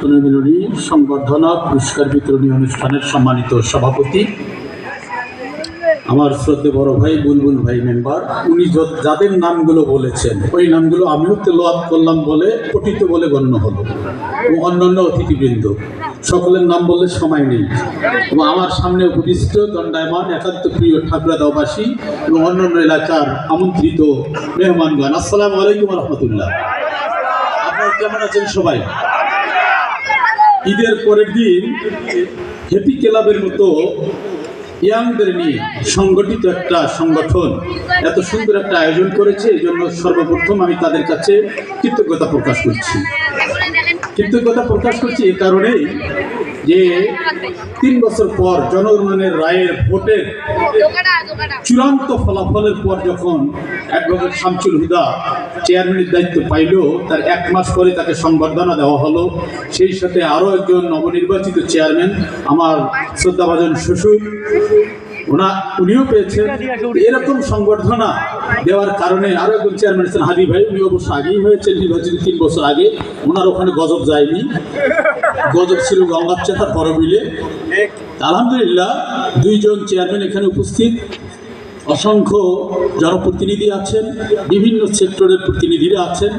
পুনর্মিলনী সংবর্ধনা, পুরস্কার বিতরণী অনুষ্ঠানের সম্মানিত সভাপতি। আমার শ্রদ্ধে বড় ভাই বুলবুল ভাই মেম্বার, উনি যাদের নামগুলো বলেছেন, ওই নামগুলো আমিও তেলোয়াত করলাম বলে, পঠিত বলে গণ্য হলো। এবং অন্যান্য অতিথিবৃন্দ, সকলের নাম বললে সময় নেই। এবং আমার সামনে উপবিষ্ট দণ্ডায়মান, একান্ত প্রিয় ঠাকুরাদাবাসী এবং অন্যান্য এলাকার আমন্ত্রিত মেহমানগণ। আসসালামু আলাইকুম রহমতুল্লাহ। আপনারা কেমন আছেন সবাই? ঈদের পরের দিন হ্যাপি ক্লাবের মতো ইয়াংদের নিয়ে সংগঠিত একটা সংগঠন এত সুন্দর একটা আয়োজন করেছে এই জন্য সর্বপ্রথম আমি তাদের কাছে কৃতজ্ঞতা প্রকাশ করছি। কৃতজ্ঞতা প্রকাশ করছি এ কারণেই যে তিন বছর পর জনগণের রায়ের ভোটের চূড়ান্ত ফলাফলের পর যখন অ্যাডভোকেট শামসুল হুদা চেয়ারম্যানের দায়িত্ব পাইল, তার এক মাস পরে তাকে সংবর্ধনা দেওয়া হলো। সেই সাথে আরও একজন নবনির্বাচিত চেয়ারম্যান, আমার শ্রদ্ধাভাজন শ্বশুর ওনা উনিও পেয়েছেন। এরকম সংবর্ধনা দেওয়ার কারণে আরও একজন চেয়ারম্যান আছেন হাদি ভাই, উনি অবশ্য আগেই হয়েছেন নির্বাচিত তিন বছর আগে। ওনার ওখানে গজব যায়নি। গজব ছিল গঙ্গার চেতার পরবিলে। আলহামদুলিল্লাহ, দুইজন চেয়ারম্যান এখানে উপস্থিত। অসংখ্য জনপ্রতিনিধি আছেন, বিভিন্ন সেক্টরের প্রতিনিধিরা আছেন।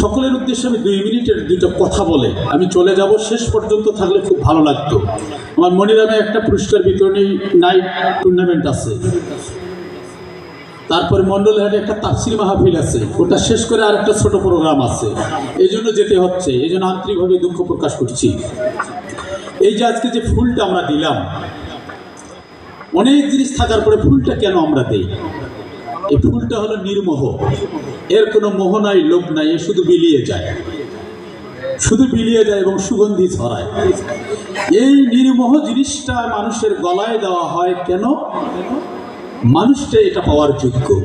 সকলের উদ্দেশ্যে আমি দুই মিনিটের দুটো কথা বলে আমি চলে যাব। শেষ পর্যন্ত থাকলে খুব ভালো লাগতো। আমার মনিরামে একটা পুরস্কার বিতরণী নাইট টুর্নামেন্ট আছে। তারপরে মন্ডলহাটে একটা তাফসির মাহফিল আছে। ওটা শেষ করে আর একটা ছোট প্রোগ্রাম আছে। এই জন্য যেতে হচ্ছে। এই জন্য আন্তরিকভাবে দুঃখ প্রকাশ করছি। এই যে আজকে যে ফুলটা আমরা দিলাম, অনেক জিনিস থাকার পরে ফুলটা কেন আমরা দেই? এই ফুলটা হলো নির্মোহ। এর কোনো মোহ নাই, লোভ নাই, এ শুধু বিলিয়ে যায়। শুধু বিলিয়ে যায় এবং সুগন্ধি ছড়ায়। এই নির্মোহ জিনিসটা মানুষের গলায় দেওয়া হয় কেন? মানুষটা এটা পাওয়ার যোগ্য।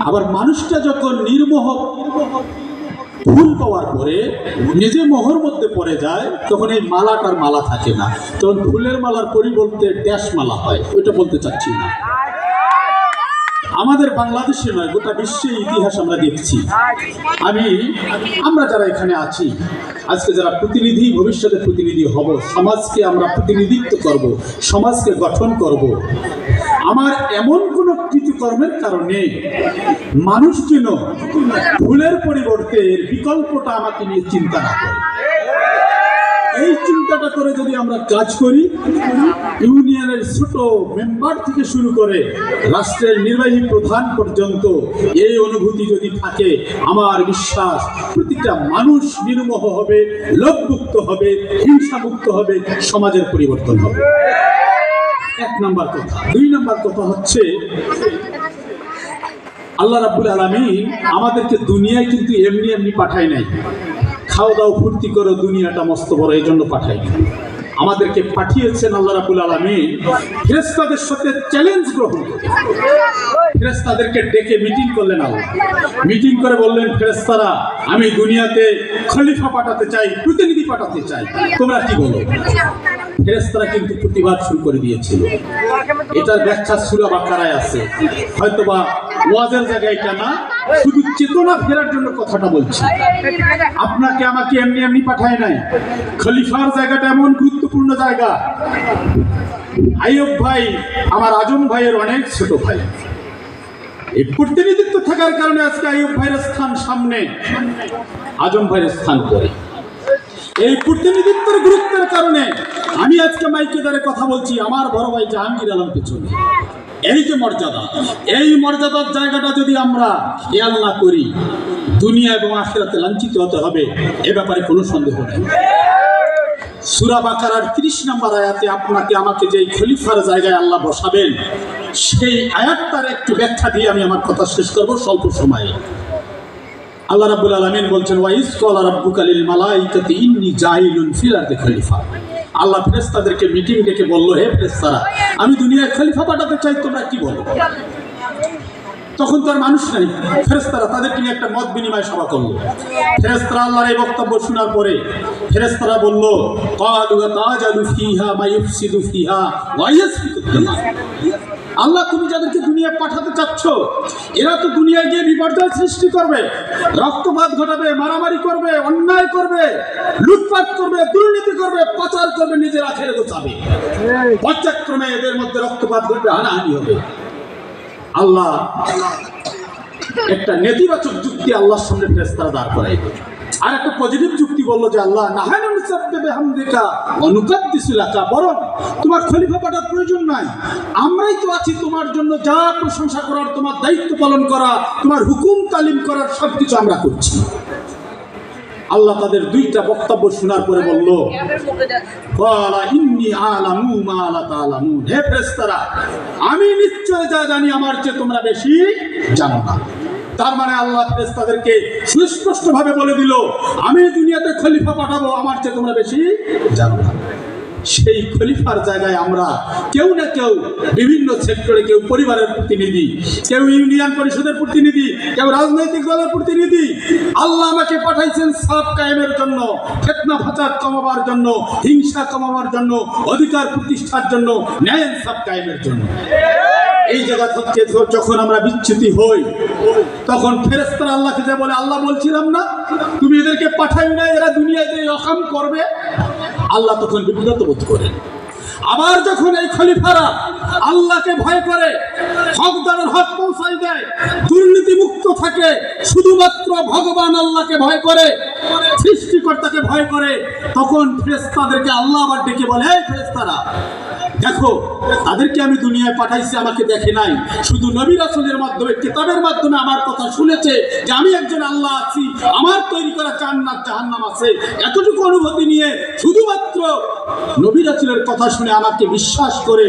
আবার মানুষটা যখন নির্মোহ ফুল পাওয়ার পরে, নিজে মোহর মধ্যে পড়ে যায়, তখন এই মালাটার মালা থাকে না। তখন ফুলের মালার পরিবর্তে ড্যাশ মালা হয়, ওইটা বলতে চাচ্ছি না। আমাদের বাংলাদেশে নয়, গোটা বিশ্বের ইতিহাস আমরা দেখছি। আমি, আমরা যারা এখানে আছি, আজকে যারা প্রতিনিধি, ভবিষ্যতে প্রতিনিধি হব, সমাজকে আমরা প্রতিনিধিত্ব করব, সমাজকে গঠন করব। আমার এমন কোনো কৃতকর্মের কারণে মানুষ যেন ফুলের পরিবর্তে বিকল্পটা আমাকে নিয়ে চিন্তা না করে। এই চিন্তাটা করে যদি আমরা কাজ করি, ইউনিয়নের ছোট মেম্বার থেকে শুরু করে রাষ্ট্রের নির্বাহী প্রধান পর্যন্ত এই অনুভূতি যদি থাকে, আমার বিশ্বাস প্রতিটা মানুষ নির্মোহ হবে লোভমুক্ত হবে, হিংসামুক্ত হবে, সমাজের পরিবর্তন হবে। এক নাম্বার কথা। দুই নাম্বার কথা হচ্ছে, আল্লাহ রাব্বুল আলামিন আমাদেরকে দুনিয়ায় কিন্তু এমনি এমনি পাঠায় নাই। খাওয়া দাও, ফুর্তি করো, দুনিয়াটা মস্ত বড়, এই জন্য পাঠাই আমাদেরকে পাঠিয়েছেন আল্লাহ রাবুল আলমিন। ফেরেস্তাদের সাথে চ্যালেঞ্জ গ্রহণ ফেরেস্তাদেরকে ডেকে মিটিং করলেন আল্লাহ। মিটিং করে বললেন ফেরেস্তারা আমি দুনিয়াতে খলিফা পাঠাতে চাই, প্রতিনিধি পাঠাতে চাই। তোমরা কি বলো? ফেরেস্তারা কিন্তু প্রতিবাদ শুরু করে দিয়েছিল। এটার ব্যাখ্যা সুরা বাকারায় আছে। হয়তোবা ওয়াজের জায়গায় এটা না শুধু চেতনা ফেরার জন্য কথাটা বলছি। আপনাকে আমাকে এমনি এমনি পাঠায় নাই। খলিফার জায়গাটা এমন গুরুত্বপূর্ণ জায়গা। আইয়ব ভাই, আমার আজম ভাইয়ের অনেক ছোট ভাই। এই প্রতিনিধিত্ব থাকার কারণে আজকে আইয়ব ভাইয়ের স্থান সামনে, আজম ভাইয়ের স্থান করে এই প্রতিনিধিত্বের গুরুত্বের কারণে আমি আজকে মাইকে দ্বারে কথা বলছি, আমার বড় ভাই জাহাঙ্গীর আলম পেছনে। এই যে মর্যাদা, এই মর্যাদার জায়গাটা যদি আমরা খেয়াল না করি, দুনিয়া এবং আখেরাতে লাঞ্ছিত হতে হবে, এ ব্যাপারে কোনো সন্দেহ নেই। সুরা বাকারার তিরিশ নম্বর আয়াতে আপনাকে আমাকে যেই খলিফার জায়গায় আল্লাহ বসাবেন, সেই আয়াতটার একটু ব্যাখ্যা দিয়ে আমি আমার কথা শেষ করব স্বল্প সময়ে। আল্লাহ রাব্বুল আলামিন বলছেন ওয়াইস কলা রাব্বুকা লিল মালাইকাতি, ইন্নী জাইলুন ফিল আরদি খলিফা। আল্লাহ ফেরেস্তাদেরকে মিটিং ডেকে বলল, হে ফেরেস্তারা আমি দুনিয়ায় খলিফা পাঠাতে চাই, তোমরা কি বলো? তখন তো আর মানুষ নাই। ফেরেস্তারা তাদেরকে নিয়ে একটা মত বিনিময় সভা করল। ফেরেস্তারা আল্লাহর এই বক্তব্য শোনার পরে ফেরেস্তারা বলল, কালু তাজালু ফিহা মায়ুফসিদু ফিহা ওয়া ইয়াসফিকু দিমা আল্লাহ, তুমি যাদেরকে দুনিয়া পাঠাতে চাচ্ছ, এরা তো দুনিয়ায় গিয়ে বিপর্যয় সৃষ্টি করবে, রক্তপাত ঘটাবে, মারামারি করবে, অন্যায় করবে, লুটপাট করবে, দুর্নীতি করবে, পাচার করবে, নিজের আখেরে গোছাবে পর্যায়ক্রমে এদের মধ্যে রক্তপাত ঘটবে, হানাহানি হবে। আল্লাহ একটা নেতিবাচক যুক্তি আল্লাহর সামনে ফেরেশতারা দাঁড় করাইবে। আর একটা পজিটিভ যুক্তি বলল যে, আল্লাহ নাহানুল সাব্বিবে হামদিকা অনুকাদ্দিসুলাকা বরং তোমার খলিফা পাঠার প্রয়োজন নাই। আমরাই তো আছি তোমার জন্য যা প্রশংসা করার, তোমার দায়িত্ব পালন করা, তোমার হুকুম তালিম করার সব কিছু আমরা করছি। আল্লাহ তাদের দুইটা বক্তব্য শোনার পরে বলল হে আমি নিশ্চয় যা জানি আমার চেয়ে তোমরা বেশি জানো না। তার মানে আল্লাহ ফেরেশতাদেরকে সুস্পষ্ট ভাবে বলে দিল, আমি দুনিয়াতে খলিফা পাঠাবো, আমার চেয়ে তোমরা বেশি জানো না। সেই খলিফার জায়গায় আমরা কেউ না কেউ বিভিন্ন সেক্টরে কেউ পরিবারের প্রতিনিধি, কেউ ইউনিয়ন পরিষদের প্রতিনিধি, কেউ রাজনৈতিক দলের প্রতিনিধি। আল্লাহ আমাকে পাঠাইছেন সাফ কায়েমের জন্য, ফেতনা ফাচাদ কমাবার জন্য, হিংসা কমাবার জন্য, অধিকার প্রতিষ্ঠার জন্য, ন্যায় সাফ কায়েমের জন্য। এই জায়গা থেকে যখন আমরা বিচ্যুতি হই, তখন ফেরেস্তারা আল্লাহকে যে বলে, আল্লাহ বলছিলাম না, তুমি এদেরকে পাঠাই না, এরা দুনিয়াতে অকাম করবে। আল্লাহ তখন বিপদাত বোধ করেন। আবার যখন এই খলিফারা আল্লাহকে ভয় করে, হকদারের হক পৌঁছাই দেয় দুর্নীতি মুক্ত থাকে, শুধুমাত্র ভগবান আল্লাহকে ভয় করে, সৃষ্টিকর্তাকে ভয় করে, তখন ফেরেস্তাদেরকে আল্লাহ আবার ডেকে বলে এই ফেরেস্তারা দেখো, তাদেরকে আমি দুনিয়ায় পাঠাইছি, আমাকে দেখে নাই। শুধু নবী আসলের মাধ্যমে, কিতাবের মাধ্যমে আমার কথা শুনেছে যে আমি একজন আল্লাহ আছি, আমার তৈরি করা জান্নাত, জাহান্নাম আছে। এতটুকু অনুভূতি নিয়ে শুধুমাত্র নবী আসলের কথা শুনে আমাকে বিশ্বাস করে